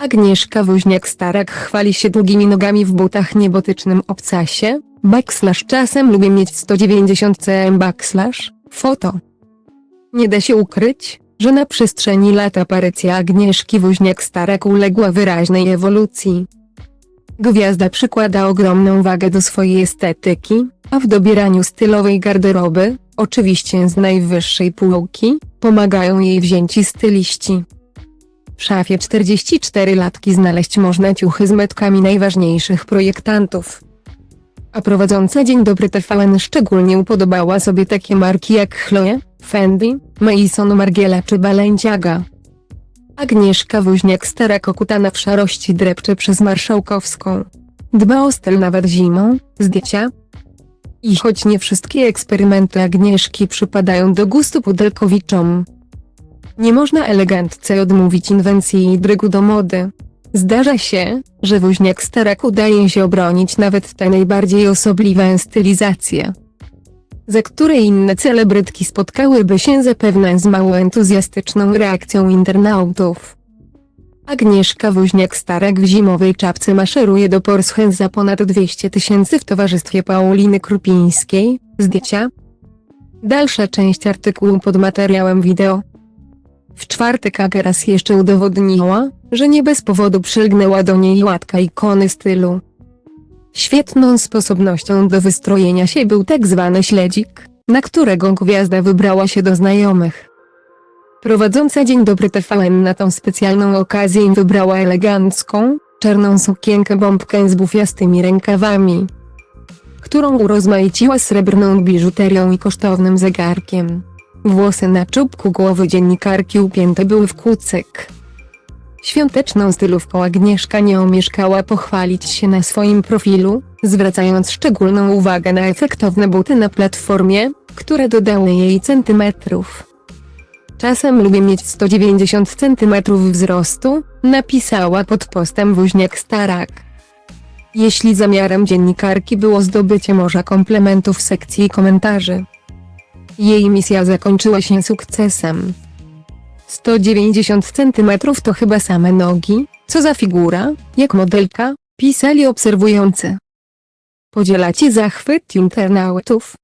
Agnieszka Woźniak-Starak chwali się długimi nogami w butach niebotycznym obcasie, backslash czasem lubię mieć 190 cm backslash, foto. Nie da się ukryć, że na przestrzeni lat aparycja Agnieszki Woźniak-Starak uległa wyraźnej ewolucji. Gwiazda przykłada ogromną wagę do swojej estetyki, a w dobieraniu stylowej garderoby, oczywiście z najwyższej półki, pomagają jej wzięci styliści. W szafie 44 latki znaleźć można ciuchy z metkami najważniejszych projektantów. A prowadząca Dzień Dobry TVN szczególnie upodobała sobie takie marki jak Chloe, Fendi, Maison Margiela czy Balenciaga. Agnieszka Woźniak-Starak okutana w szarości drepcze przez marszałkowską. Dba o styl nawet zimą, zdjęcia. I choć nie wszystkie eksperymenty Agnieszki przypadają do gustu pudelkowiczom, nie można elegantce odmówić inwencji i drygu do mody. Zdarza się, że woźniak starak udaje się obronić nawet te najbardziej osobliwe stylizacje, za które inne celebrytki spotkałyby się zapewne z mało entuzjastyczną reakcją internautów. Agnieszka Woźniak-Starak w zimowej czapce maszeruje do Porschen za ponad 200 tysięcy w towarzystwie Pauliny Krupińskiej, zdjęcia. Dalsza część artykułu pod materiałem wideo. W czwartek Aga raz jeszcze udowodniła, że nie bez powodu przylgnęła do niej łatka ikony stylu. Świetną sposobnością do wystrojenia się był tak zwany śledzik, na którego gwiazda wybrała się do znajomych. Prowadząca Dzień Dobry TVN na tą specjalną okazję wybrała elegancką, czarną sukienkę bombkę z bufiastymi rękawami, którą urozmaiciła srebrną biżuterią i kosztownym zegarkiem. Włosy na czubku głowy dziennikarki upięte były w kucyk. Świąteczną stylówką Agnieszka nie omieszkała pochwalić się na swoim profilu, zwracając szczególną uwagę na efektowne buty na platformie, które dodały jej centymetrów. Czasem lubię mieć 190 centymetrów wzrostu, napisała pod postem woźniak Starak. Jeśli zamiarem dziennikarki było zdobycie morza komplementów w sekcji komentarzy, jej misja zakończyła się sukcesem. 190 cm to chyba same nogi, co za figura, jak modelka, pisali obserwujący. Podzielacie zachwyt internautów?